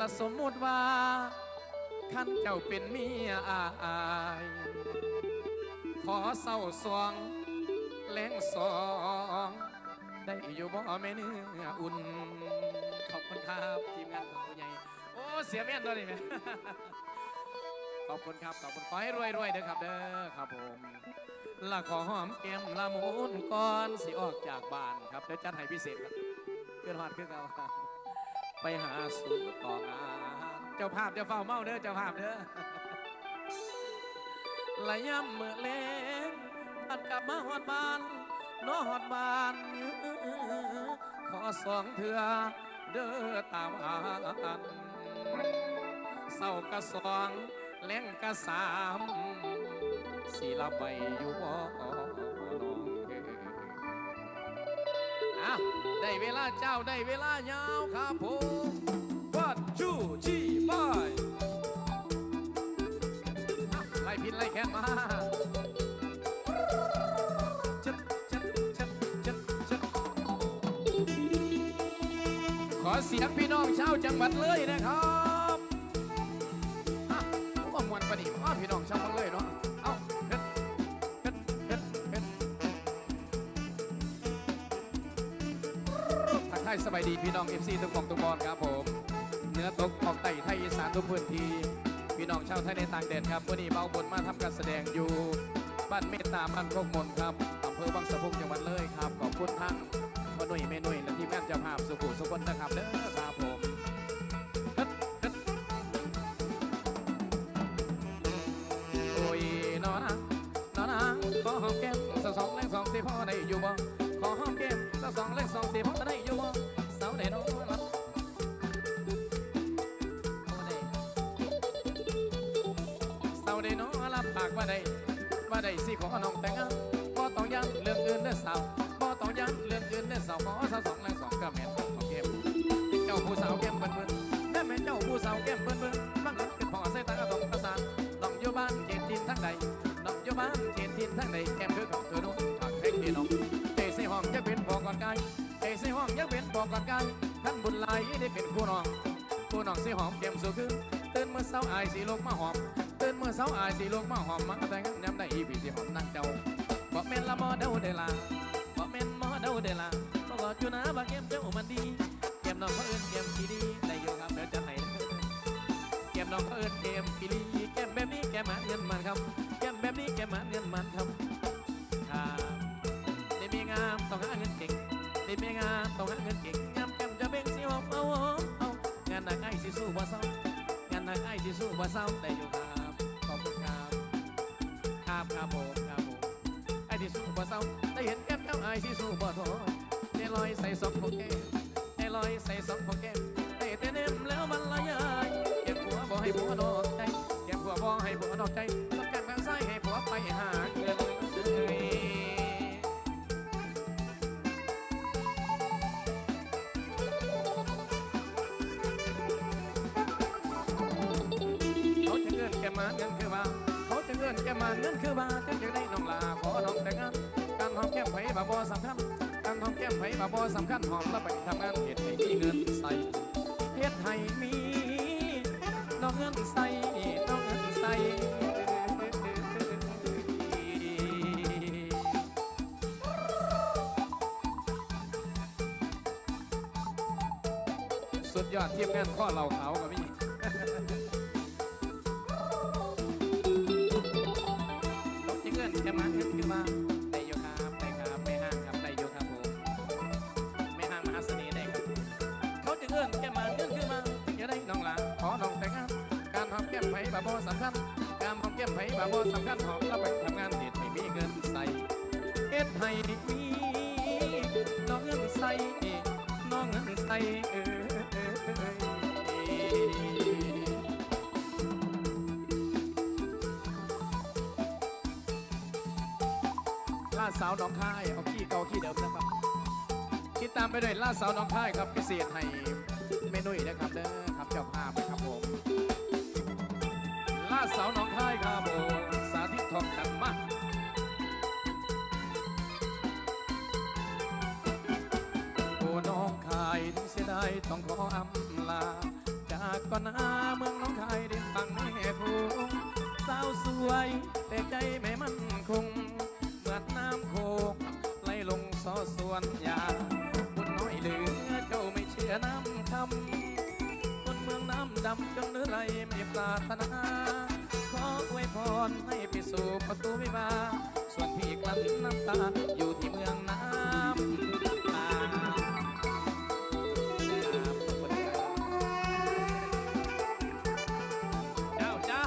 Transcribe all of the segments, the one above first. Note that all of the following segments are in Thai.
ละสมมุติว่าขันเจ้าเป็นเมียอาย ขอเศร้าสวงแรงสอง ได้อยู่บ่แม่เนื้ออุ่น ขอบคุณครับทีมงานของผู้ใหญ่ โอ้เสียแม่นตัวนี้ไหมขอบคุณครับขอบคุณขอให้รวยรวยๆเด้อครับเด้อครับผมละขอหอมแก้มละมุนก่อนสิออกจากบ้านครับเดี๋ยวจัดให้พิเศษครับขึ้นหอดขึ้นเอา ไปหาสู่ต่องานเจ้าภาพเจ้าเฝ้าเมาเด้อเจ้าภาพเด้อละย่ำเมื่อเล่นพัดกลับมาหอดบ้านน้อหอดบ้านขอสองเถื่อเด้อตาหวานเศร้ากระสองแรงกระสามสีละไปอยู่บ่ ได้เวลาเจ้าได้เวลายาวครับผมวัดชูชีบายไล่พินไล่แค่มาชัดชัดชัดชัดชัดขอเสียงพี่น้องชาวจังหวัดเลยนะครับายสบายดีพี่น้องเอฟซีทุกของทุกบอลครับผมเนื้อตกออกไต่ไทยอีสานทุกพื้นที่พี่น้องชาวไทยในต่างแดนครับวันนี้เบาบนมาทำการแสดงอยู่ บ้านเมตตาบ้านโคกมนครับอำเภอบางสะพุงจังหวัดเลยครับขอบคุณทั้งพ่อหนุ่ยแม่หนุ่ยและทีมงานเจ้าภาพสุขุสุขนนะครับเด้อ ว่าได้ว่าได้สิขอน้องแต่งงานบ่ต้องยังเรื่องอื่นเด้อสาวบ่ต้องยังเรื่องอื่นเด้อสาวขอสาวสองแรงสองก็แม่นของเกมเจ้าผู้สาวแกมเบิ่นเบิ่นแม่แม่นเจ้าผู้สาวแกมเบิ่นเบิ่นบังเอิญเป็นพ่อใส่ตากระตองประสานน้องอยู่บ้านเขตทินทั้งใดน้องอยู่บ้านเขตทินทั้งใดแกมคือของเธอโน้นทางแท่งพี่น้องเตะใส่ห้องจะเป็นพอก่อนกายเตะใส่ห้องยังเป็นพอก่อนกายท่านบุญลายได้เป็นคู่น้องผู้น้องสิหอมแกมสู่คืนตื่นเมื่อเช้าอายสิลงมาหอม ตื่นเมื่อเช้าอายสิลงมาหอมมาแต่งยามได้อีพี่สิหอมนั่งเจ้าบอกแม่นละมอเดาเดลาบอกแม่นมอเดาเดลาบ่กอดอยู่นะบอกแก้มเจ้ามันดีแก้มน้องเขาเอิ้นแก้มพีดีได้อยู่ครับเดี๋ยวจะให้แก้มน้องเขาเอิ้นแก้มพีดี สู้บ่ท้อได้ลอยใส่สองของแก้มได้ลอยใส่สองของแก้มได้แต่เนมแล้วมันละยายเก็บหัวบ่ให้ผัวนอกใจเก็บหัวบ่ให้ผัวนอกใจต้องการทางซ้ายให้ผัวไปหาเงินเอ้ยเขาจะเงินแกมาเงินคือว่าเขาจะเงินแกมาเงินคือว่า สำคัญการหอมแก้มไผ่บาบอสำคัญหอมแล้วไปทำงานเฮ็ดให้มีเงินใส่เฮ็ดให้มีน้องเงินใส่น้องเงินใส่สุดยอดเทีมงานข้อเหล่าเขากับพี่ตกที่เงินจะมาขึ้นขึ้นมา มแก้มไผ่บาบอสำคัญการหอมแก้มไผ่บาบอสำคัญหอมแล้วไปทำงานเด็ดไม่มีเงินใส่เอ็ดให้มีน้องเงินใส่น้องเงินใส่เออเออเออล่าสาวน้องค่ายเอาขี้เกาขี้เดิมนะครับติดตามไปด้วยล่าสาวน้องค่ายครับพิเศษให้เมนุ่ยนะครับเด้อครับเจ้าภาพนะครับผมาสาวน้องคายครับผมสาธิตทองกันมาโอ้น้องคายถึงเสียดายต้องขออำลา จากก่อนหน้าเมืองน้องคายดินฝั่งแม่คงสาวสวยแต่ใจไม่มั่นคงเหมือนน้ำโคงไหลลงซอส่วนยาบุญน้อยเหลือเจ้าไม่เชื่อน้ำคำคนเมืองน้ำดำจงเนื้อไรไม่ปรารถนา อวยพรให้ไปสู่ประตูวิวาห์ส่วนพี่กลั้นน้ำตาอยู่ที่เมืองน้ำตาเจ้าเจ้า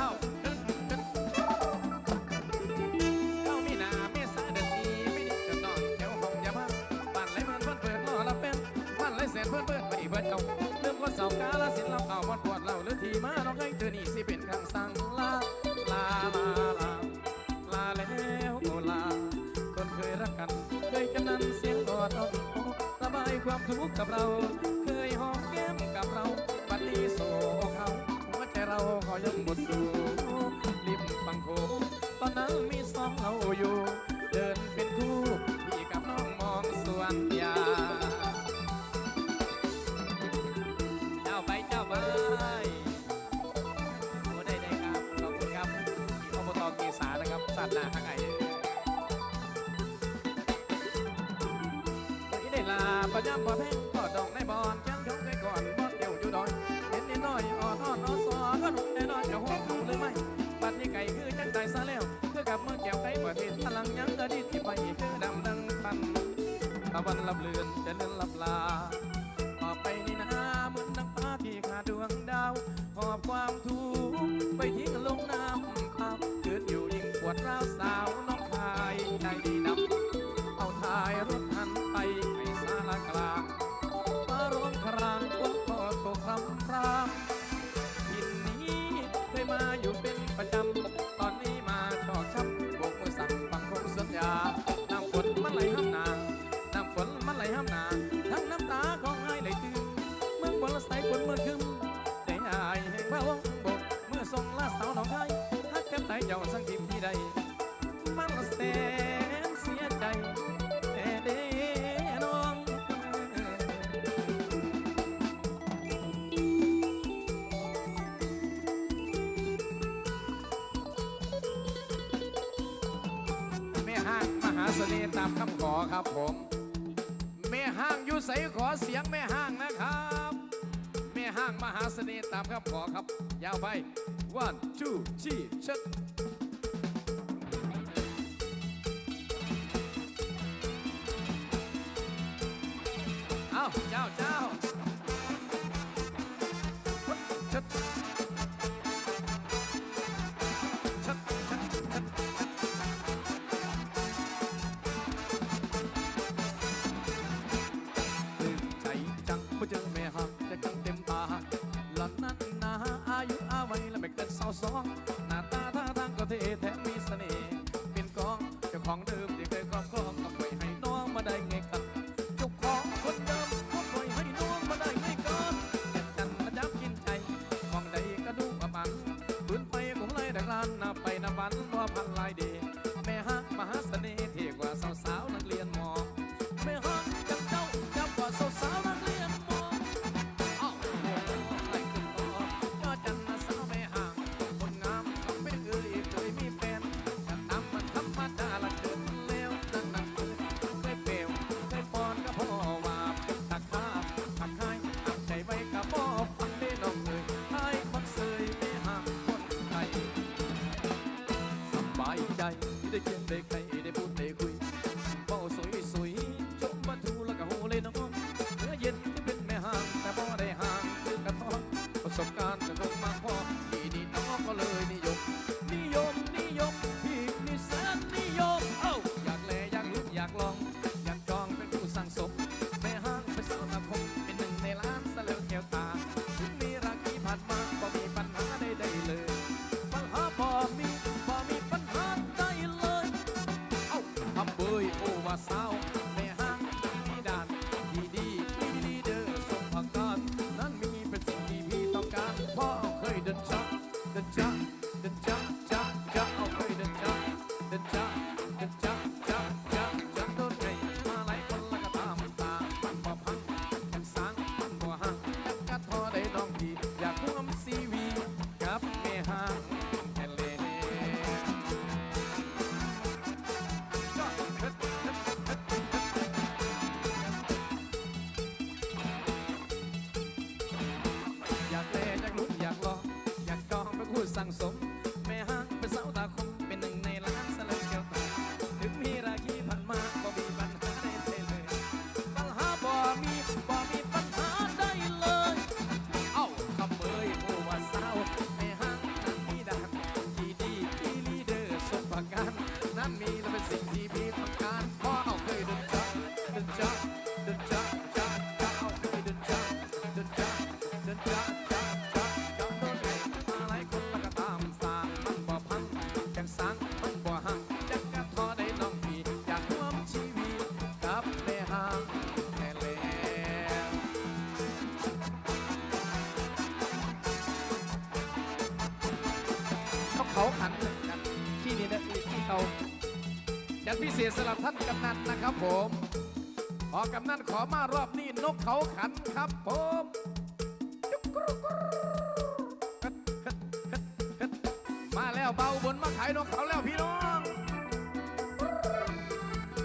เจ้ามีหนาเมษาเดือนสี่ไม่ได้เกิดนอนแถวห้องยาบ้าบ้านไรเมือนเพื่อนเปิดล่อละเป็นบ้านไรเสร็จเพื่อนเปิดไปเบิดเก่าเรื่องคนสาร์กาลสินเราเอาวัดปวดเราหรือทีมาน้องให้เธอนี่สิเป็นคำสั่งลา ลาลาลาลาแล้วก็ลา คนเคยรักกัน เคยกันนั้นเสียงกอดเอาอกระบายความทุกข์กับเรา เคยหอมแก้มกับเราบัดนี้โศกเขาหัวใจเราขอยังหมดสูริมฟังโคตอนนั้นมี ได้ลาประจำประเพ่งก็ดองในบอนจังชงใจก่อนบอนเดียวอยู่ดอยเห็นนิดหน่อยอ่อนอ่อนอ่อนซอก็หนุ่มแน่นอนจะห้องหรือไม่ปัดนี้ไก่คือจังใจซะแล้วคือกับเมื่อแก้วไก่เปิดเห็นพลังยังกระดิที่ไปคือดำดังปันตะวันลับเลือนจะเลื่อนลับลาออกไปนี่นาเหมือนดังฟ้าที่ขาดดวงดาวหอบความ จ้าสังกิมที่ใด มันแสนเสียใจแต่เด้น้องแม่ห้างมหาเสน่ห์ตามคำขอครับผม แม่ห้างอยู่ใสขอเสียงแม่ห้างนะครับ แม่ห้างมหาเสน่ห์ตามคำขอครับ ยาวไป one two three ชัดาเจ้าเจ้าชัดชัดชัดชัดปลื้มใจจังเมื่อเจอแม่หักจะกังเต็มตาหล่อนนั้นนาอายุอาวัยและไม่เกินสาวสอง คงไล่ดักลานนาไปนับวันว่าพันลายดี ได้เคียงได้ใครได้พูดได้คุยเป้าสวยสวยชมบันทูแล้วก็โหเลยน้องเมื่อเย็นที่เป็นแม่ห่างแต่พอได้ห่างคือกระท้อนประสบการณ์ อ้ camino. ันพิเศษสำหรับท่านกำนันนะครับผมพอกำนันขอมารอบนี้นกเขาขันครับผมมาแล้วเบาบนมาขายนกเขาแล้วพี่น้อง